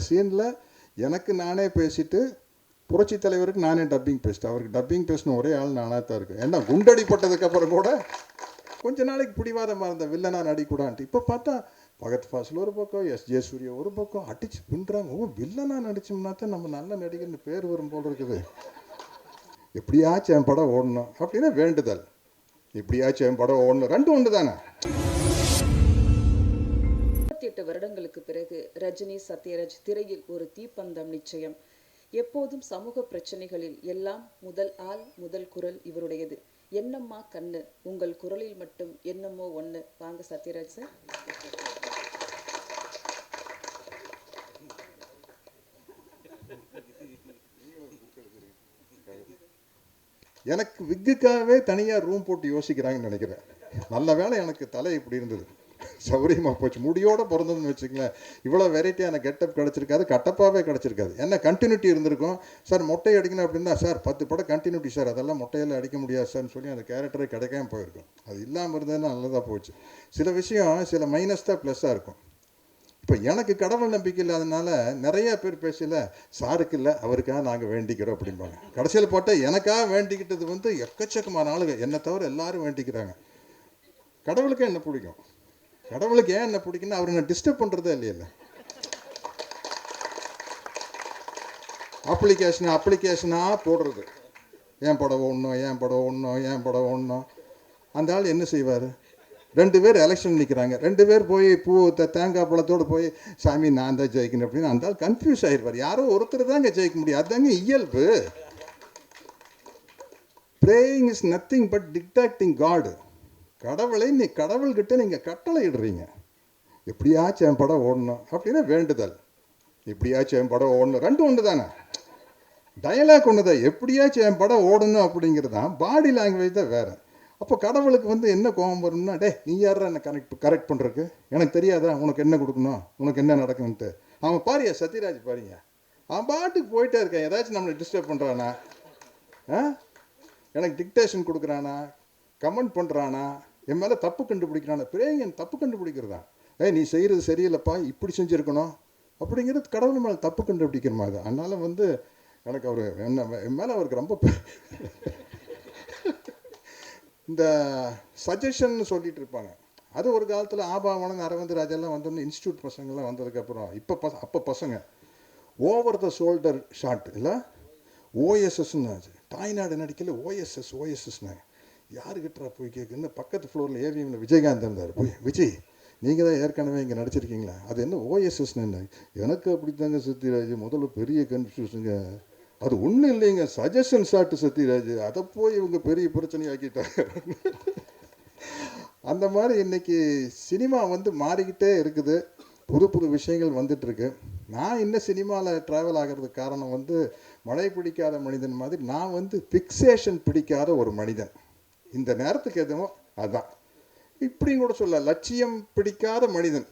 சீனில் எனக்கு நானே பேசிட்டு புரட்சி தலைவருக்கு நானே டப்பிங் பேசிட்டேன் அவருக்கு டப்பிங் பேசின ஒரே ஆள் நானாக தான் இருக்கேன். ஏன்னா குண்டடிப்பட்டதுக்கப்புறம் கூட கொஞ்ச நாளைக்கு பிடிவாதமாக இருந்த வில்லனா நடிக்கூடான்ட்டு இப்போ பார்த்தா பகத் ஃபாசில் ஒரு பக்கம் எஸ் ஜே சூர்யா ஒரு பக்கம் அடிச்சு பின்றாங்க ஓ வில்லனா நடிச்சோம்னா தான் நம்ம நல்ல நடிகர்னு பேர் வரும் போல் இருக்குது. எப்படியாச்சும் என் படம் ஓடணும். அப்படின்னா வேண்டுதல். எப்படியாச்சும் என் படம் ஓடணும். ரெண்டும் ஒன்று தானே எட்டு வருடங்களுக்கு பிறகு ரஜினி சத்யராஜ் திரையில் ஒரு தீப்பந்தம் நிச்சயம். எப்போதும் சமூக பிரச்சனைகளில் எல்லாம் முதல் ஆள் முதல் குரல் இவருடையது. என்னம்மா கண்ணு? உங்கள் குரலில் மட்டும் என்னமோ ஒண்ணு. வாங்க சத்யராஜ் சார். எனக்கு விக்குக்காகவே தனியாக ரூம் போட்டு யோசிக்கிறாங்கன்னு நினைக்கிறேன். நல்ல வேலை எனக்கு தலை இப்படி இருந்தது. சௌரியமாக போச்சு. முடியோட பிறந்ததுன்னு வச்சுங்களேன் இவ்வளோ வெரைட்டியான கெட்டப் கிடச்சிருக்காது கட்டப்பாகவே கிடச்சிருக்காது. என்ன கண்டினியூட்டி இருந்திருக்கும். சார் மொட்டை அடிக்கணும் அப்படின்னா சார் பத்து படம் கண்டினியூட்டி சார். அதெல்லாம் மொட்டையில் அடிக்க முடியாது சார்னு சொல்லி அந்த கேரக்டரே கிடைக்காம போயிருக்கும். அது இல்லாமல் இருந்ததுன்னா நல்லதாக போச்சு. சில விஷயம் சில மைனஸ் தான் ப்ளஸ்ஸாக இருக்கும். இப்போ எனக்கு கடவுள் நம்பிக்கை இல்லாதனால நிறைய பேர் பேசல சாருக்கு இல்லை அவருக்காக நாங்கள் வேண்டிக்கிறோம் அப்படிம்பாங்க. கடைசியில் போட்டால் எனக்காக வேண்டிக்கிட்டது வந்து எக்கச்சக்கமான ஆளுங்க. என்னை தவிர எல்லாரும் வேண்டிக்கிறாங்க. கடவுளுக்கு என்ன பிடிக்கும்? கடவுளுக்கு ஏன் என்ன பிடிக்குன்னா அவரை என்ன டிஸ்டர்ப் பண்ணுறதே இல்லையில்ல. அப்ளிகேஷன் அப்ளிகேஷனாக போடுறது. ஏன் படம் ஒன்றும் ஏன் படம் ஒன்றும் ஏன் படம் ஒன்றும் அந்த ஆள் என்ன செய்வார்? ரெண்டு பேர் எலெக்ஷன் நிற்கிறாங்க ரெண்டு பேர் போய் பூ த- தேங்காய் பழத்தோடு போய் சாமி நான் தான் ஜெயிக்கணும் அப்படின்னு அந்த ஆள் கன்ஃபியூஸ் ஆயிடுவார் யாரோ ஒருத்தர் தாங்க ஜெயிக்க முடியும். அதுதாங்க இயல்பு. Praying is nothing but dictating God கடவுளை நீ கடவுள்கிட்ட நீங்கள் கட்டளை இடுறீங்க எப்படியாச்சும் என் படம் ஓடணும் அப்படின்னா வேண்டுதல். எப்படியாச்சும் என் படம் ஓடணும் ரெண்டும் ஒன்று தானே. டயலாக் ஒன்று தான் எப்படியாச்சும் என் படம் ஓடணும் அப்படிங்கிறது தான் பாடி லாங்குவேஜ் தான் வேறு. அப்போ கடவுளுக்கு வந்து என்ன கோபம் வரும்னா டே நீ யாரா என்ன கரெக்ட் கரெக்ட் பண்ணுறக்கு எனக்கு தெரியாதா? உனக்கு என்ன கொடுக்கணும்? உனக்கு என்ன நடக்கும்ன்ட்டு அவன் பாரியா சத்யராஜ் பாருங்க. அவன் பாட்டுக்கு போயிட்டே இருக்கான். ஏதாச்சும் நம்மளை டிஸ்டர்ப் பண்ணுறானா ஆ? எனக்கு டிக்டேஷன் கொடுக்குறானா? கமெண்ட் பண்ணுறானா என் மேலே தப்பு கண்டுபிடிக்கிறானா? பிரேயன் தப்பு கண்டுபிடிக்கிறதா? ஏய் நீ செய்கிறது சரியில்லைப்பா இப்படி செஞ்சுருக்கணும். அப்படிங்கிறது கடவுள் மேலே தப்பு கண்டுபிடிக்கிற மாதிரி அதனால் வந்து எனக்கு அவர் என்ன என் மேலே அவருக்கு ரொம்ப இந்த சஜஷன் சொல்லிட்டு இருப்பாங்க. அது ஒரு காலத்தில் ஆபாவனம் அரவிந்த் ராஜெல்லாம் வந்தோன்னு இன்ஸ்டியூட் பசங்கள்லாம் வந்ததுக்கப்புறம் இப்போ பச அப்போ பசங்க ஓவர் த ஷோல்டர் ஷாட் இல்லை? ஓஎஸ்எஸ்ன்னு தாய்நாடு நடிக்கல ஓஎஸ்எஸ் ஓஎஸ்எஸ்னாங்க யாருக்கிட்டா போய் கேட்குன்னு பக்கத்து ஃப்ளோரில் ஏவிஎம்ல விஜயகாந்த் இருந்தார். போய் விஜய் நீங்கள் தான் ஏற்கனவே இங்கே நடிச்சிருக்கீங்களா அது என்ன ஓஎஸ்எஸ்னு எனக்கு அப்படித்தாங்க சத்யராஜ் முதல்ல பெரிய கன்ஃபியூஷனுங்க அது ஒன்றும் இல்லைங்க சஜஷன் ஷாட்டு சத்யராஜ் அதை போய் இவங்க பெரிய பிரச்சனையாக்கிட்டாங்க அந்த மாதிரி இன்னைக்கு சினிமா வந்து மாறிக்கிட்டே இருக்குது. புது புது விஷயங்கள் வந்துட்டுருக்கு. நான் இன்னும் சினிமாவில் ட்ராவல் ஆகிறதுக்கு காரணம் வந்து மழை பிடிக்காத மனிதன் மாதிரி நான் வந்து ஃபிக்சேஷன் பிடிக்காத ஒரு மனிதன். இந்த நேரத்துக்கு எதுவும் அதான். இப்படியும் கூட சொல்ல லட்சியம் பிடிக்காத மனிதன்.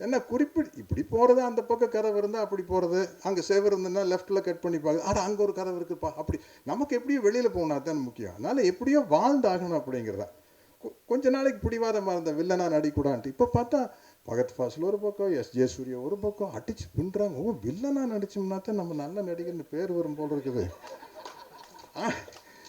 என்ன குறிப்பிடு இப்படி போகிறது அந்த பக்கம் கதவு இருந்தால் அப்படி போகிறது அங்கே சேவர் இருந்ததுன்னா லெஃப்ட்டில் கட் பண்ணி பார்க்க ஆனால் அங்கே ஒரு கதவு இருக்குப்பா. அப்படி. நமக்கு எப்படியோ வெளியில் போகணும் அதுதான் முக்கியம். அதனால் எப்படியோ வாழ்ந்தாகணும் அப்படிங்கிறதா. கொஞ்ச நாளைக்கு பிடிவாதமாக இருந்த வில்லனா நடிக்கூடான்ட்டு. இப்போ பார்த்தா பகத் ஃபாசில் ஒரு பக்கம் எஸ் ஜே சூர்யா ஒரு பக்கம் அடிச்சு பின்னுறாங்க. ஓ வில்லனா நடிச்சோம்னா தான் நம்ம நல்ல நடிகர்னு பேர் வரும் போல் இருக்குது.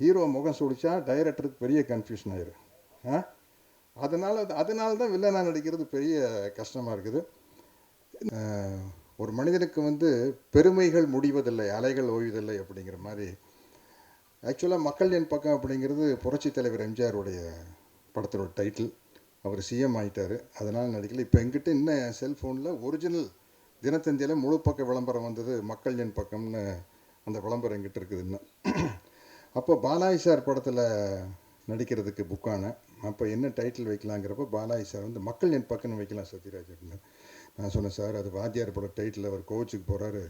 ஹீரோ முகம் சுடிச்சா டைரக்டருக்கு பெரிய கன்ஃபியூஷன் ஆயிரும். ஆ? அதனால அதனால தான் வில்லனாக நடிக்கிறது பெரிய கஷ்டமாக இருக்குது. ஒரு மனிதனுக்கு வந்து பெருமைகள் முடிவதில்லை அலைகள் ஓய்வதில்லை அப்படிங்கிற மாதிரி. ஆக்சுவலாக மக்கள் என் பக்கம் அப்படிங்கிறது புரட்சி தலைவர் எம்ஜிஆருடைய படத்தோட டைட்டில் அவர் சிஎம் ஆகிட்டார் அதனால் நடிக்கல. இப்போ எங்கிட்ட இன்னும் செல்ஃபோனில் ஒரிஜினல் தினத்தந்தியில் முழு பக்க விளம்பரம் வந்தது மக்கள் என் பக்கம்னு அந்த விளம்பரம் எங்கிட்ட இருக்குது இன்னும். அப்போ பாலாஜி சார் படத்தில் நடிக்கிறதுக்கு புக்கான அப்போ என்ன டைட்டில் வைக்கலாங்கிறப்ப பாலாஜி சார் வந்து மக்கள் என் பக்கம்னு வைக்கலாம் சத்யராஜ் அப்படின்னு நான் சொன்னேன் சார் அது வாத்தியார் படம் டைட்டில் அவர் கோச்சுக்கு போகிறாரு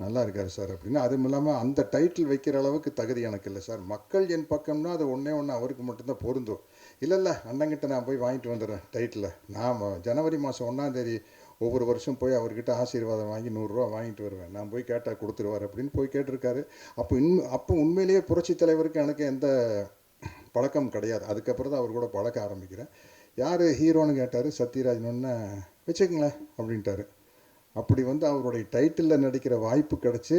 நல்லா இருக்கார் சார் அப்படின்னு. அதுவும் இல்லாமல் அந்த டைட்டில் வைக்கிற அளவுக்கு தகுதி எனக்கு இல்லை சார். மக்கள் என் பக்கம்னா அது ஒன்றே ஒன்று அவருக்கு மட்டும்தான் பொருந்தும். இல்லை இல்லை அண்ணங்கிட்ட நான் போய் வாங்கிட்டு வந்துடுறேன் டைட்டில் நான் ஜனவரி மாதம் ஒன்றாந்தேதி ஒவ்வொரு வருஷம் போய் அவர்கிட்ட ஆசீர்வாதம் வாங்கி நூறுரூவா வாங்கிட்டு வருவேன். நான் போய் கேட்டால் கொடுத்துருவார் அப்படின்னு போய் கேட்டிருக்காரு. அப்போ இன் அப்போ உண்மையிலேயே புரட்சி தலைவருக்கு எனக்கு எந்த பழக்கம் கிடையாது. அதுக்கப்புறம் தான் அவர் கூட பழக்க ஆரம்பிக்கிறேன். யார் ஹீரோன்னு கேட்டார் சத்யராஜன் வச்சுக்கங்களேன் அப்படின்ட்டாரு. அப்படி வந்து அவருடைய டைட்டிலில் நடிக்கிற வாய்ப்பு கிடச்சி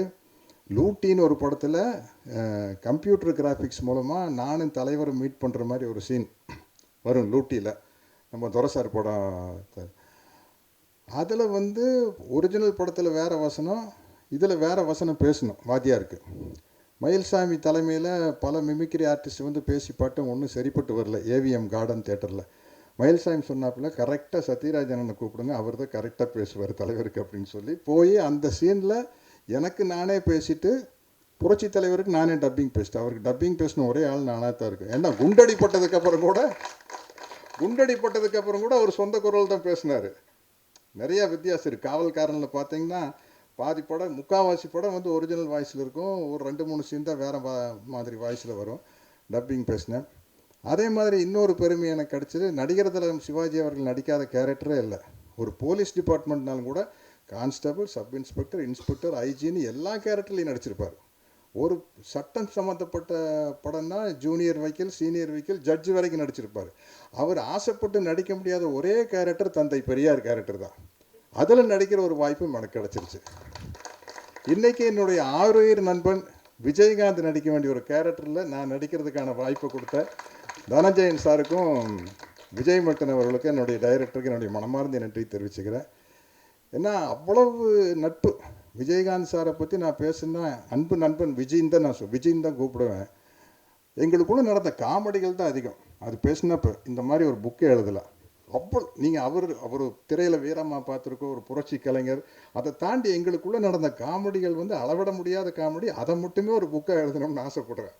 லூட்டின்னு ஒரு படத்தில் கம்ப்யூட்டர் கிராஃபிக்ஸ் மூலமாக நானும் தலைவரும் மீட் பண்ணுற மாதிரி ஒரு சீன் வரும் லூட்டியில் நம்ம துரசார் படம் அதில் வந்து ஒரிஜினல் படத்தில் வேறு வசனம் இதில் வேறு வசனம் பேசணும் வாத்தியாருக்கு. மயில்சாமி தலைமையில் பல மிமிக்ரி ஆர்டிஸ்ட் வந்து பேசி பாட்டும் ஒன்றும் சரிப்பட்டு வரல ஏவிஎம் கார்டன் தேட்டரில் மயில்சாமி சொன்னாப்பில் கரெக்டாக சத்யராஜனனை கூப்பிடுங்க அவர் தான் கரெக்டாக பேசுவார் தலைவருக்கு அப்படின்னு சொல்லி போய் அந்த சீனில் எனக்கு நானே பேசிட்டு புரட்சி தலைவருக்கு நானே டப்பிங் பேசிட்டேன் அவருக்கு டப்பிங் பேசின ஒரே ஆள் நானாக தான் இருக்கும் ஏன்னா குண்டடி போட்டதுக்கப்புறம் கூட குண்டடி போட்டதுக்கப்புறம் கூட அவர் சொந்த குரல் தான் பேசினார். நிறைய வித்தியாசம் இருக்குது காவல்காரனில் பார்த்தீங்கன்னா பாதி படம் முக்கால்வாசி படம் வந்து ஒரிஜினல் வாய்ஸில் இருக்கும். ஒரு ரெண்டு மூணு சீன் தான் வேறு மாதிரி வாய்ஸில் வரும். டப்பிங் பேசினேன் அதே மாதிரி இன்னொரு பெருமை எனக்கு கிடச்சிது நடிகர் திலகம் சிவாஜி அவர்கள் நடிக்காத கேரக்டரே இல்லை. ஒரு போலீஸ் டிபார்ட்மெண்ட்னாலும் கூட கான்ஸ்டபிள் சப் இன்ஸ்பெக்டர் இன்ஸ்பெக்டர் ஐஜின்னு எல்லா கேரக்டர்லையும் நடிச்சிருப்பார். ஒரு சட்டம் சம்மந்தப்பட்ட படம்னா ஜூனியர் வைக்கல் சீனியர் வைக்கல் ஜட்ஜ் வரைக்கும் நடிச்சிருப்பார். அவர் ஆசைப்பட்டு நடிக்க முடியாத ஒரே கேரக்டர் தந்தை பெரியார் கேரக்டர் தான். அதில் நடிக்கிற ஒரு வாய்ப்பும் எனக்கு கிடச்சிருச்சு. இன்றைக்கி என்னுடைய ஆறுயிர் நண்பன் விஜயகாந்த் நடிக்க வேண்டிய ஒரு கேரக்டரில் நான் நடிக்கிறதுக்கான வாய்ப்பு கொடுத்த தனஞ்சயன் சாருக்கும் விஜய் மட்டன் அவர்களுக்கும் என்னுடைய டைரக்டருக்கு என்னுடைய மனமார்ந்த நன்றி தெரிவிச்சுக்கிறேன். ஏன்னா அவ்வளவு நட்பு விஜயகாந்த் சாரை பற்றி நான் பேசுனா அன்பு நண்பன் விஜயின் தான் நான் சொல் விஜயின் தான் கூப்பிடுவேன். எங்களுக்குள்ளே நடந்த காமெடிகள் தான் அதிகம். அது பேசினப்போ இந்த மாதிரி ஒரு புக்கே எழுதலாம் அவ்வளோ நீங்கள் அவர் அவர் திரையில் வீரமாக பார்த்துருக்கோம் ஒரு புரட்சி கலைஞர். அதை தாண்டி எங்களுக்குள்ளே நடந்த காமெடிகள் வந்து அளவிட முடியாத காமெடி அதை மட்டுமே ஒரு புக்கை எழுதணும்னு ஆசைப்படுறேன்.